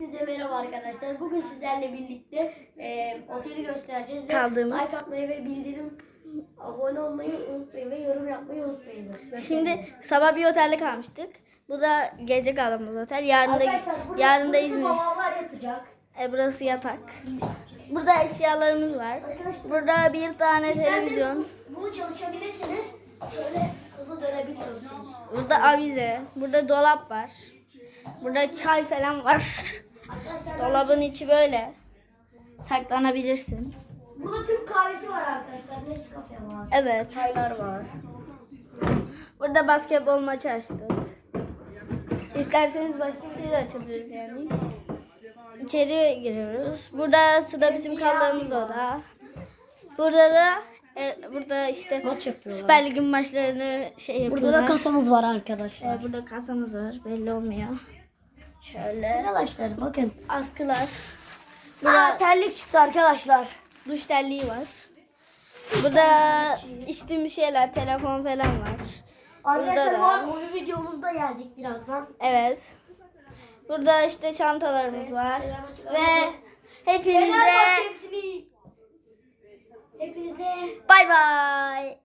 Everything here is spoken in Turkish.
Hepinize merhaba arkadaşlar. Bugün sizlerle birlikte e, oteli göstereceğiz. Kaldığımız. Like atmayı ve bildirim abone olmayı unutmayın ve yorum yapmayı unutmayınız. Şimdi sabah bir otelde kalmıştık. Bu da gece kaldığımız otel. Yarın da, burada, yarın da İzmir. babamlar yatacak. E, burası yatak. Burada eşyalarımız var. Arkadaşlar Burada bir tane televizyon. Bunu çalışabilirsiniz. Şöyle hızlı dönebiliyorsunuz. Burada avize. Burada dolap var. Burada çay falan var. Dolabın içi böyle. Saklanabilirsin. burada Türk kahvesi var arkadaşlar. Nescafe var. Evet. Çaylar var. Burada basketbol maçı açtık. İsterseniz başka bir şey de açabiliriz yani. İçeri giriyoruz. Burası da bizim kaldığımız oda. Burada da e, burada işte Maç yapıyorlar. Süper Lig'in maçlarını şey yapıyorlar. Burada da kasamız var arkadaşlar. E, burada kasamız var. Belli olmuyor. Şöyle Arkadaşlar bakın. askılar. Aa, terlik çıktı arkadaşlar. Duş terliği var. Burada içtiğimiz şeyler, telefon falan var. Arkadaşlar da- bu arada oyun videomuzda gelecek birazdan. Evet. Burada işte çantalarımız var. Ve hepinize. Hepinize 拜拜。